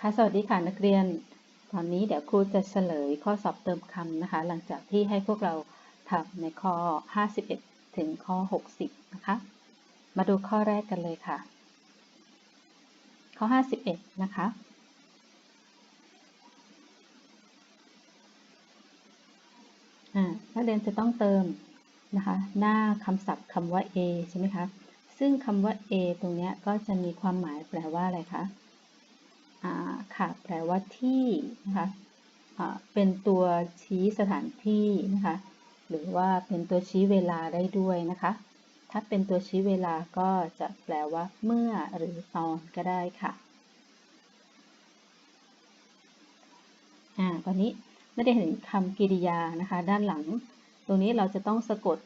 ค่ะสวัสดีค่ะนักเรียน ตอนนี้เดี๋ยวครูจะเฉลยข้อสอบเติมคำนะคะ หลังจากที่ให้พวกเราทำในข้อ 51 ถึงข้อ 60 นะคะ มาดูข้อแรกกันเลยค่ะ ข้อ 51 นะคะ นักเรียนจะต้องเติมนะคะ หน้าคำศัพท์คำว่า A ใช่ไหมคะ ซึ่งคำว่า A ตรงนี้ก็จะมีความหมายแปลว่าอะไรคะ ค่ะแปลว่าที่นะคะเป็นตัวชี้สถานที่นะคะ หรือว่าเป็นตัวชี้เวลาได้ด้วยนะคะ ถ้าเป็นตัวชี้เวลาก็จะแปลว่าเมื่อหรือตอนก็ได้ค่ะอ่าตอนนี้ไม่ได้เห็นคำกริยานะคะ ด้านหลัง ตรงนี้เราจะต้องสะกด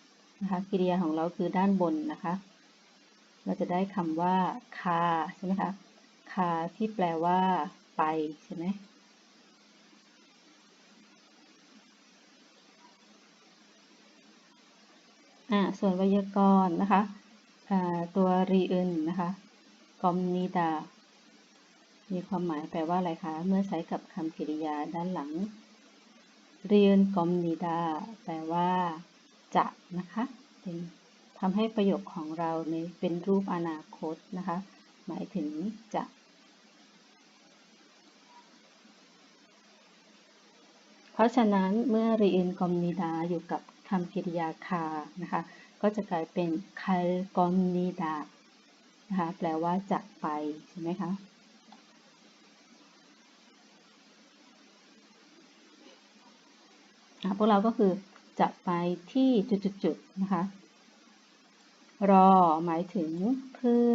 นะคะกริยาของเราคือด้านบนนะคะ เราจะได้คำว่าคาใช่ไหมคะ คาที่แปลว่า ไปใช่ไหมอ่าส่วนไวยากรณ์นะคะตัวรีอึนนะคะกอมนิดา มีความหมายแปลว่าอะไรคะ เมื่อใช้กับคำกริยาด้านหลัง เรียนกอมนิดา แปลว่า จะนะคะเป็นทำให้ประโยคของเราในเป็นรูปอนาคตนะคะ หมายถึงจะ ราะฉะนั้นเมื่อรีอินกอมนิดาอยู่กับคำกริยาคานะคะ ก็จะกลายเป็นคาลกอมนิดานะคะแปลว่าจะไปใช่ไหมคะพวกเราก็คือจะไปที่จุดๆนะคะ รอหมายถึงเพื่อ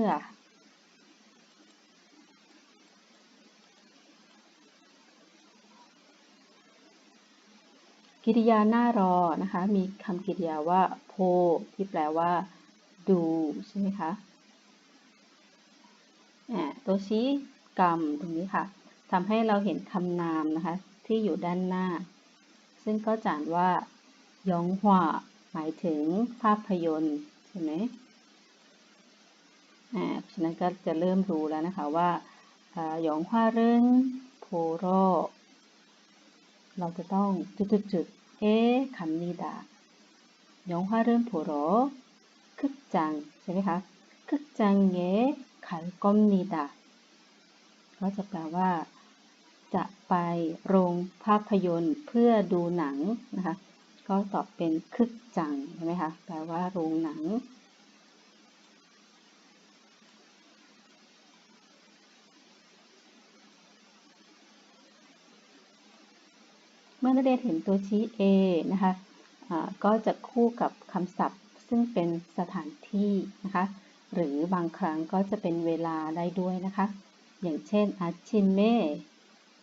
กิริยาหน้ารอนะคะ มีคำกริยาว่าโพที่แปลว่า ดูใช่ไหมคะตัวชี้กรรมตรงนี้ค่ะทำให้เราเห็นคำนามนะคะ ที่อยู่ด้านหน้า ซึ่งก็จานว่ายองหวาหมายถึงภาพยนตร์ใช่ไหมอ่าฉะนั้นก็จะเริ่มรู้แล้วนะคะว่ายองหวาเรื่องโพโร เราจะต้องจุดๆเอ๊คำนี้ดา영화를보러극장ใช่ไหมคะ극장에갈겁니다ก็จะแปลว่า จะไปโรงภาพยนตร์เพื่อดูหนังนะคะ ก็ตอบเป็นคึกจังใช่ไหมคะ แปลว่าโรงหนัง มื่อนักเรียนเห็นตัวชี้ A นะคะะก็จะคู่กับคำศัพท์ ซึ่งเป็นสถานที่นะคะ หรือบางครั้งก็จะเป็นเวลาได้ด้วยนะคะ อย่างเช่นอาชินเม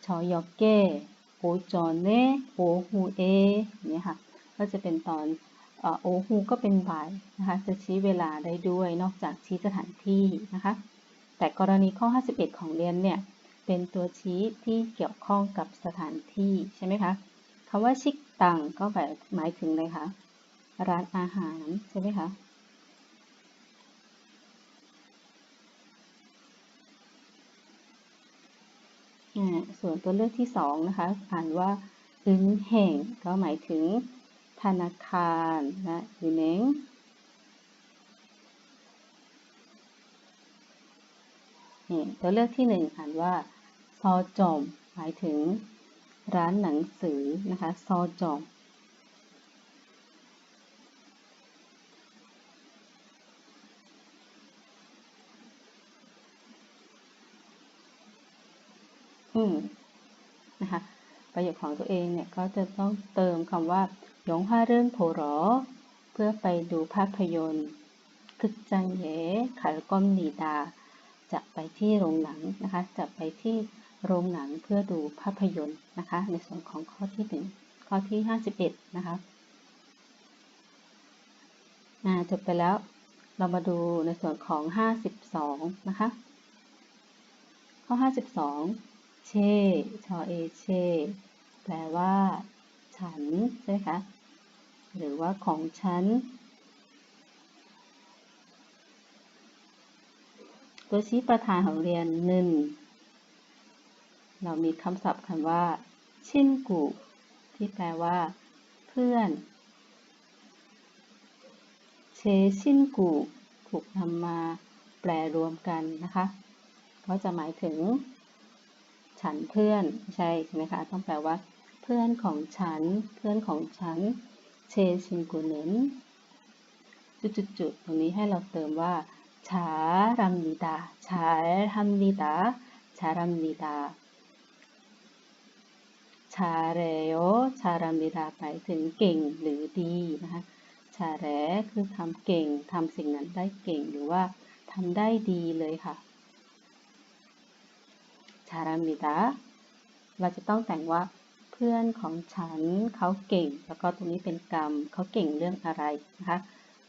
ชอยอเกโอจอนเนโอฮูเอเนี่ยค่ะ ก็จะเป็นตอนโอฮูก็เป็นบ่ายนะคะ จะชี้เวลาได้ด้วย นอกจากชี้สถานที่นะคะ แต่กรณีข้อ 51 ของเรียนเนี่ย เป็นตัวชี้ที่เกี่ยวข้องกับสถานที่ใช่ไหมคะ คำว่าชิกตังก็หมายถึงอะไรคะร้านอาหารใช่ไหมคะส่วนตัวเลือกที่สองนะคะ อ่านว่าอึนแห่งก็หมายถึงธนาคารนะอึนเองตัวเลือกที่หนึ่งอ่านว่าซอจอมหมายถึง ร้านหนังสือนะคะซอจอมอืมนะคะประโยคของตัวเองเนี่ยก็จะต้องเติมคำว่าหยงห้าเรื่องโผหรอ เพื่อไปดูภาพยนตร์คึกจังเยขายก้อมนีดา จะไปที่โรงหนังนะคะ จะไปที่ โรงหนังเพื่อดูภาพยนตร์นะคะ ในส่วนของข้อที่หนึ่งข้อที่ 51 นะคะจบไปแล้วเรามาดูในส่วนของ 52 นะคะ ข้อ 52 เชชอเอเชแปลว่า ฉัน ใช่ไหมคะ หรือว่าของฉัน ตัวชี้ประธานของเรียนหนึ่ง เรามีคำศัพท์คำว่า ชินกุ ที่แปลว่า เพื่อนเชชินกุถูกนำมาแปลรวมกันนะคะก็จะหมายถึง ฉันเพื่อนใช่ใช่ไหมคะต้องแปลว่า เพื่อนของฉัน เพื่อนของฉัน เชชินกุเนนจุดๆตรงนี้ให้เราเติมว่าชารัมนิดาชารัมนิดาชารัมนิดา ชาเรโยชารัมนิดาไปถึงเก่งหรือดีนะคะชาเรคือทำเก่งทำสิ่งนั้นได้เก่งหรือว่าทำได้ดีเลยค่ะชารัมนิดาเราจะต้องแต่งว่าเพื่อนของฉันเขาเก่ง แล้วก็ตรงนี้เป็นกรรมเขาเก่งเรื่องอะไรนะคะ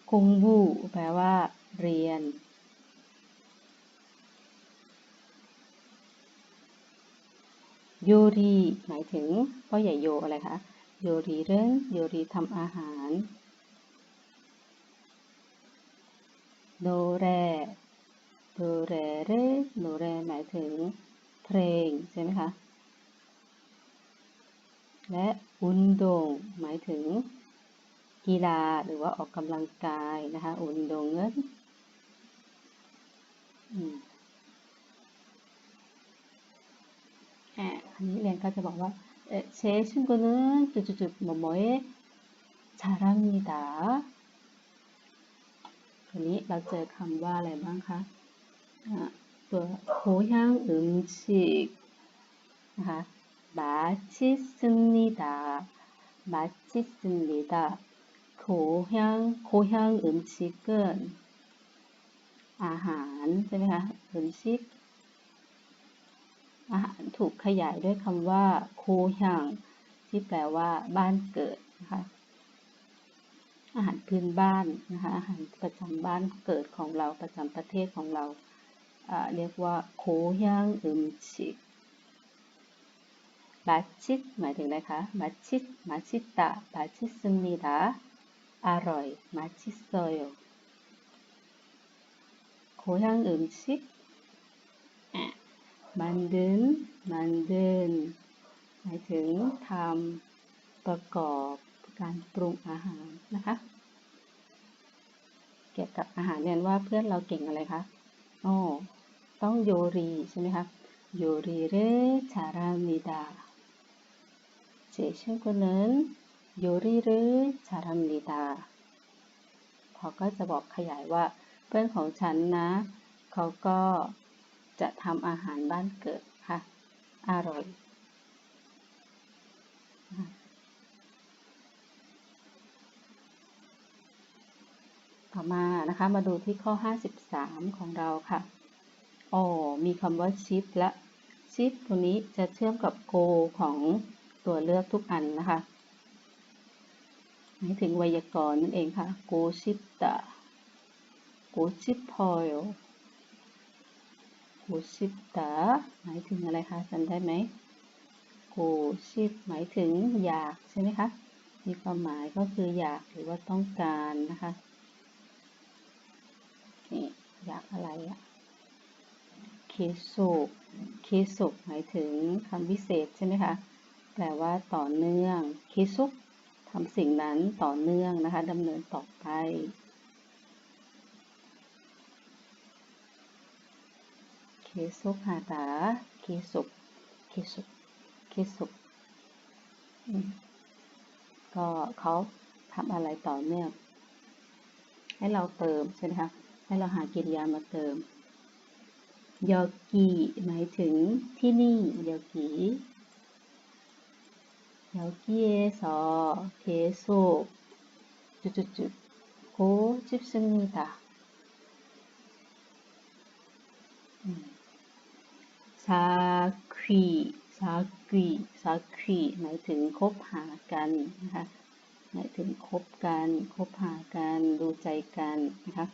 คุงบูแปลว่า เรียน โยรีหมายถึงพ่อใหญ่โยอะไรคะ โยรีเรื่องโยรีทำอาหาร โดเรโดเรเรโดเรหมายถึงเพลงใช่ไหมคะ และอุนโดงหมายถึงกีฬาหรือว่าออกกำลังกายนะคะ อุนโดงเงิน 예, 아니면 가서 뭐, 예, 제 친구는 쭈쭈쭈 뭐 뭐에 잘합니다. 그니 맞죠? 간발의 망카. 고향 음식 아, 맛있습니다. 맛있습니다. 고향 고향 음식은 아한 제가 음식 อาหารถูกขยายด้วยคำว่าโคย่างที่แปลว่าบ้านเกิดนะคะอาหารพื้นบ้านนะคะอาหารประจำบ้านเกิดของเราประจำประเทศของเราเรียกว่าโคย่างอึมชิกมาชิดหมายถึงอะไรคะมาชิดมาชิตะมาชิสมิดาอร่อยมาชิโซโยโคย่างอึมชิก มันเดินมันเดินหมายถึงทำประกอบการปรุงอาหารนะคะเกี่ยวกับอาหารเรียนว่าเพื่อนเราเก่งอะไรคะอ๋อต้องโยรีใช่ไหมคะโยรีเรชารามิดาเจชินคนนั้นโยรีเรชารามิดาเขาก็จะบอกขยายว่าเพื่อนของฉันนะ เขาก็ จะทำอาหารบ้านเกิดค่ะ อร่อย ต่อมานะคะ มาดูที่ข้อ 53 ของเราค่ะอ๋อมีคำว่าชิปและชิปตัวนี้จะเชื่อมกับโกของตัวเลือกทุกอันนะคะหมายถึงไวยากรณ์นั่นเองค่ะ โกชิปตะ โกชิปพอย กชิปตะหมายถึงอะไรคะจำได้ไหมโกชิปหมายถึงอยากใช่ไหมคะมีความหมายก็คืออยากหรือว่าต้องการนะคะนี่อยากอะไรอะเคสุเคสุหมายถึงคำวิเศษใช่ไหมคะแปลว่าต่อเนื่องเคสุทำสิ่งนั้นต่อเนื่องนะคะดำเนินต่อไป เคสุฮาตาเคสุเคสุเคสุก็เขาทำอะไรต่อเนื่อง ให้เราเติมใช่ไหมคะ ให้เราหากิริยามาเติมยอกีหมายถึงที่นี่ยอกียอกีเอสอเคโซจุดจุดจุดโคจิบซึมิตา ซาคีซาคีซาคีหมายถึงคบหากันนะคะหมายถึงคบกันคบหากันดูใจกันนะคะ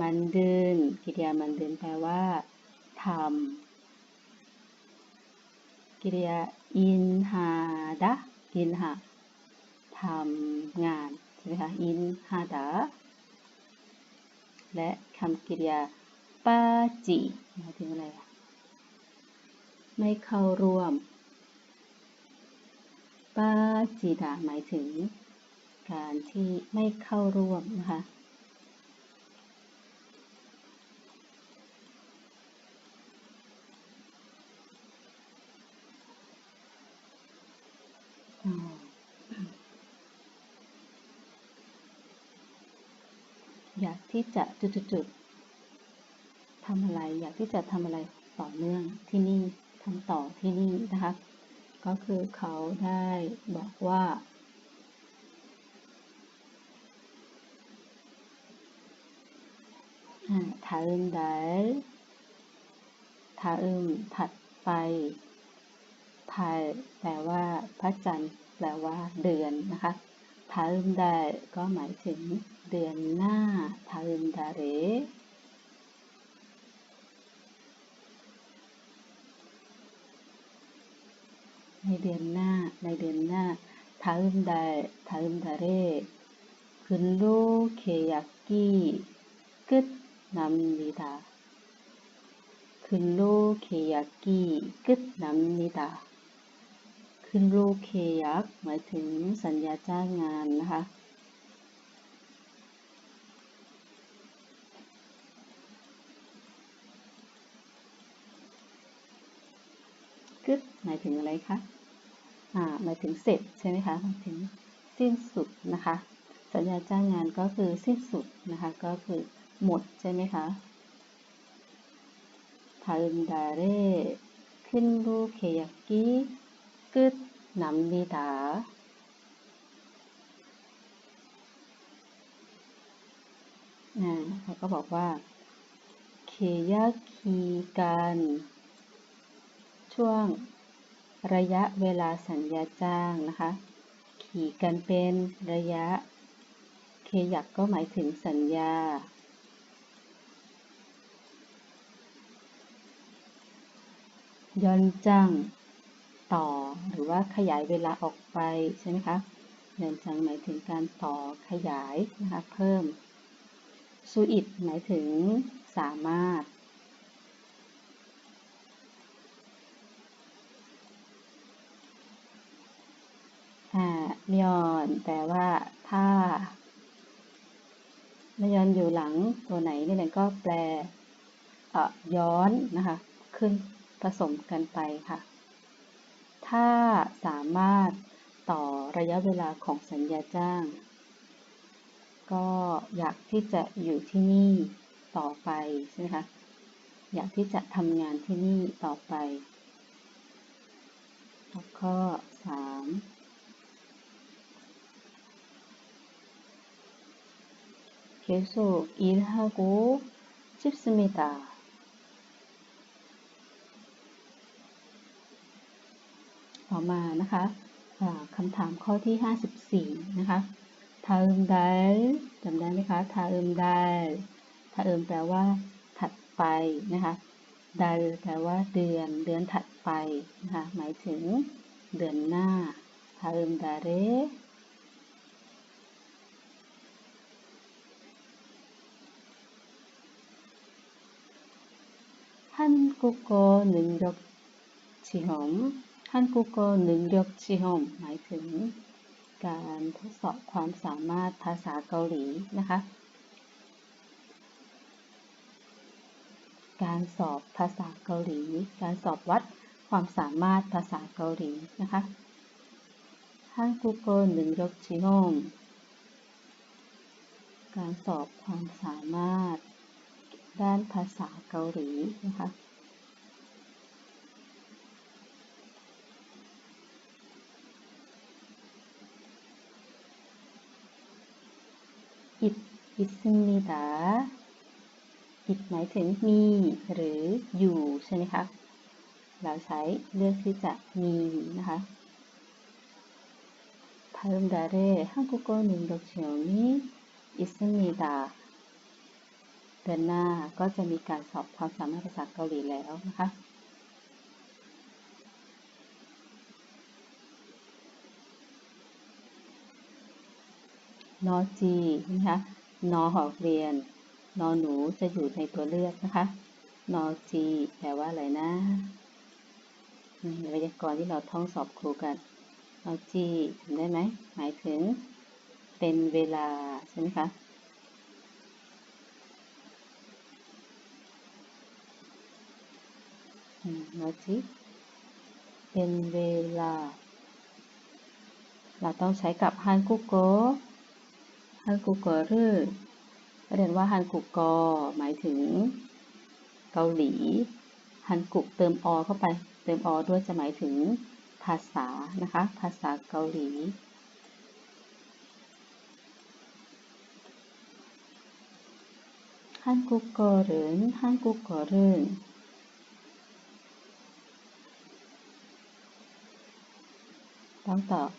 มันเดินกิริยามันเดินแปลว่าทำกิริยาอินหาดะอินหาทำงานใช่ไหมคะอินหาดะและคำกิริยาปาจิหมายถึงอะไร ไม่เข้าร่วมปาจิดาหมายถึง การที่ไม่เข้าร่วมนะคะอยากที่จะจุดๆทำอะไร อยากที่จะทำอะไรต่อเนื่องที่นี่ำต่อที่นี่นะคะ ก็คือเขาได้บอกว่า ถาอึมไดถาอึมถัดไปทายแปลว่าพระจันทร์แปลว่าเดือนนะคะทาอึมไดก็หมายถึงเดือนหน้าทาอึมดาเร ในเดือนหน้า ในเดือนหน้าทาอึมได้ทาอึมดาเรคืนโลเคยักกี้กึดนำนิดาคืนโลเคยักกี้กึดนำนิดาคืนโลเคยักหมายถึงสัญญาจ้างงานนะคะ กึดหมายถึงอะไรคะ หมายถึงเสร็จใช่ไหมคะหมายถึงสิ้นสุดนะคะ สัญญาจ้างงานก็คือสิ้นสุดนะคะ ก็คือหมดใช่ไหมคะทาอึมดาเร่ขึ้นรูเคยากิกึดนำดีดานเขาก็บอกว่าเคยาคีการช่วง ระยะเวลาสัญญาจ้างนะคะ ขี่กันเป็นระยะ เคยักก็หมายถึงสัญญา ย้อนจังต่อหรือว่าขยายเวลาออกไปใช่ไหมคะย้อนจังหมายถึงการต่อขยายนะคะเพิ่มซูอิดหมายถึงสามารถ ยอนแต่ว่าถ้าเมยอนอยู่หลังตัวไหนนี่เนี่ยก็แปลย้อนนะคะ ขึ้นผสมกันไปค่ะ ถ้าสามารถต่อระยะเวลาของสัญญาจ้าง ก็อยากที่จะอยู่ที่นี่ต่อไปใช่ไหมคะอยากที่จะทำงานที่นี่ต่อไปแล้วก็สาม 계속 일하고 싶습니다. ต่อมานะคะคำถามข้อที่ 54 นะคะทาอึมได้จำได้ไหมคะทาอึมได้ทาอึมแปลว่า ถัดไปนะคะดาแปลว่าเดือน เดือนถัดไปนะคะหมายถึงเดือนหน้าทาอึมดาเร 한국어 능력 시험 한국어 능력 시험 หมายถึงการทดสอบความสามารถภาษาเกาหลีนะคะ การสอบภาษาเกาหลี การสอบวัดความสามารถภาษาเกาหลีนะคะ 한국어 능력 시험 การสอบความสามารถ ด้านภาษาเกาหลีนะคะอิดอิสมิดาอิดหมายถึงมีหรืออยู่ใช่ไหมคะ เราใช้เลือกที่จะมีนะคะ다음달에한국어능력시험이있습니다เ ดือนหน้าก็จะมีการสอบความสามารถภาษาเกาหลีแล้วนะคะ นอจีนะคะ นอหอกเรียน นอหนูจะอยู่ในตัวเลือกนะคะ นอจีแปลว่าอะไรนะไวยากรณ์ที่เราท่องสอบครูกันเราจีทำได้ไหม หมายถึงเป็นเวลาใช่ไหมคะ เราจีเป็นเวลา เราต้องใช้กับฮันกุโกฮันกุโกหรือประเด็นว่าฮันกุกกหมายถึง เกาหลี ฮันกุกเติมอเข้าไป เติมอด้วยจะหมายถึงภาษานะคะ ภาษาเกาหลีฮันกุกกหรือ ต้องตอบ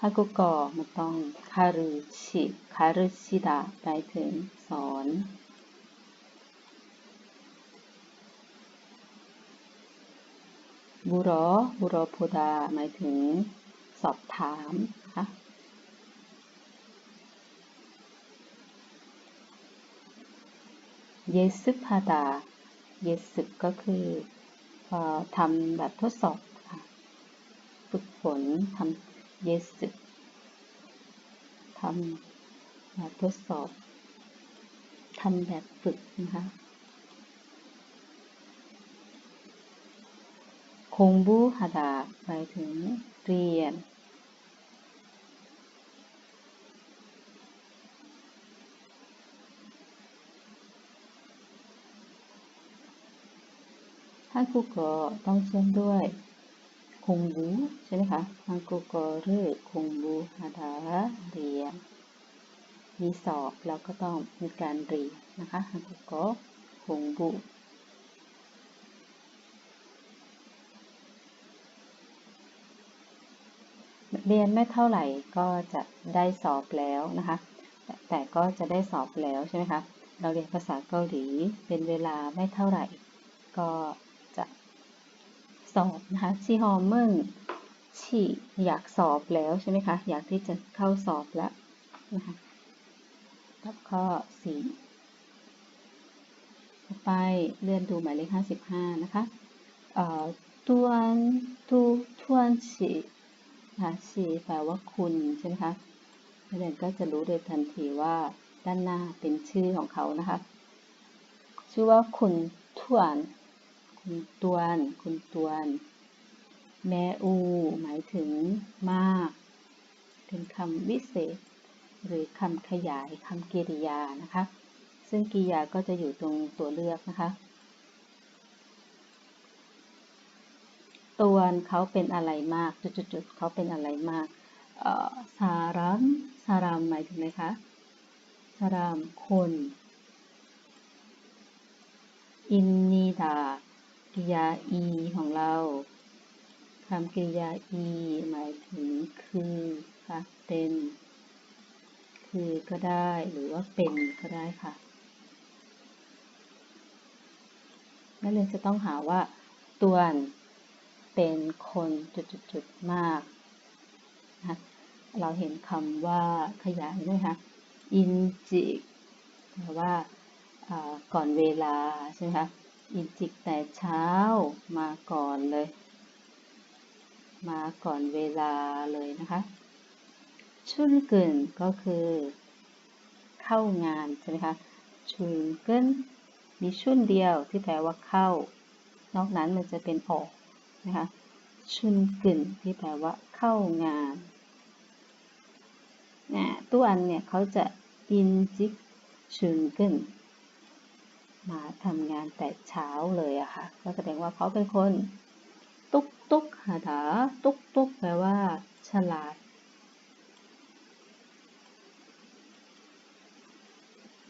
ฮันกุกกมันต้องคารุชิคารุชิดาไปถึงสอนบุรอบุรอโพดาหมายถึงสอบถามนะคะเยซึพาดาเยซึก็คือทำแบบทดสอบ ฝึกฝนทำเยซึทำแบบทดสอบทำแบบฝึกนะคะคงบูฮาดาไปถึงเรียนฮันกุโกต้องเชื่อมด้วย คงบูใช่ไหมคะฮันกุโกหรือคงบูฮาดาเรียน มีสอบแล้วก็ต้องมีการเรียนนะคะฮันกุโกคงบูเรียนไม่เท่าไหร่ก็จะได้สอบแล้วนะคะ แต่ก็จะได้สอบแล้วใช่ไหมคะ เราเรียนภาษาเกาหลีเป็นเวลาไม่เท่าไหร่ ก็ สอบนะคะชีฮอมเมนชีอยากสอบแล้วใช่ไหมคะ อยากที่จะเข้าสอบแล้วนะคะกับข้อสี่ต่อไปเลื่อนดูหมายเลขห้าสิบห้านะคะตวนตูทวนชีนะคะชีแปลว่าคุณใช่ไหมคะนักเรียนก็จะรู้โดยทันทีว่าด้านหน้าเป็นชื่อของเขานะคะ ชื่อว่าคุณทวน คุณตวน คุณตวน แมอู หมายถึงมาก เป็นคำวิเศษ หรือคำขยายคำกริยานะคะ ซึ่งกริยาก็จะอยู่ตรงตัวเลือกนะคะตัวเขาเป็นอะไรมาก จุดๆเขาเป็นอะไรมากสารัมสารามหมายถึงไหมคะสารามคน อินนีดา กิยาอีของเราคำกริยาอีหมายถึงคือค่ะเป็น คือก็ได้หรือว่าเป็นก็ได้ค่ะนักเรียนจะต้องหาว่าตัวเป็นคนจุดๆมากนะเราเห็นคำว่าขยายไหมคะอินจิแปลว่าก่อนเวลาใช่ไหมคะ อินจิกแต่เช้ามาก่อนเลย มาก่อนเวลาเลยนะคะ ชุนเกินก็คือ เข้างานใช่ไหมคะชุนเกินมีชุนเดียวที่แปลว่าเข้า นอกนั้นมันจะเป็นออกนะคะชุนกึ่นที่แปลว่าเข้างานนะตัวอันเนี่ยเขาจะอินจิกชุนกึ่น มาทำงานแต่เช้าเลยอะค่ะ ก็แสดงว่าเขาเป็นคน ตุ๊กตุ๊กหาดาตุ๊กตุ๊กแปลว่า ฉลาด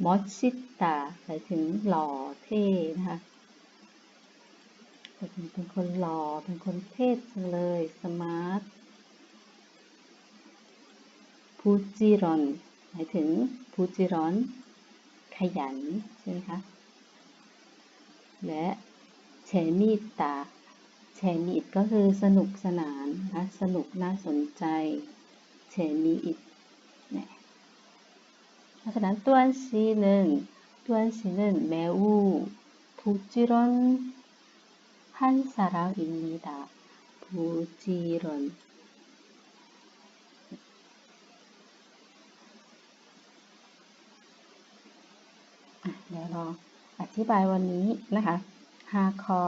มอชิตาหมายถึงหล่อเท่นะคะเป็นคนหล่อ เป็นคนเท่จังเลย สมาร์ทพูจิรอน หมายถึงพูจิรอน ขยัน ใช่ไหมคะ และเชมิตาเชมิตก็คือสนุกสนานนะ สนุกน่าสนใจเชมิอิตเนี่ยเพราะฉะนั้นตัวซีหนึ่งตัวซีหนึ่งแมวูพูจิรอน한사람입니다 부지런อ่ะเดี๋ยวลอง อธิบายวันนี้นะคะ5ข้อ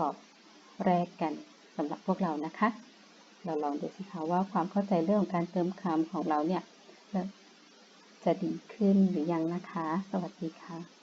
แรกกันสำหรับพวกเรานะคะ เราลองดูสิคะว่าความเข้าใจเรื่องของการเติมคำของเราเนี่ยจะดีขึ้นหรือยังนะคะ สวัสดีค่ะ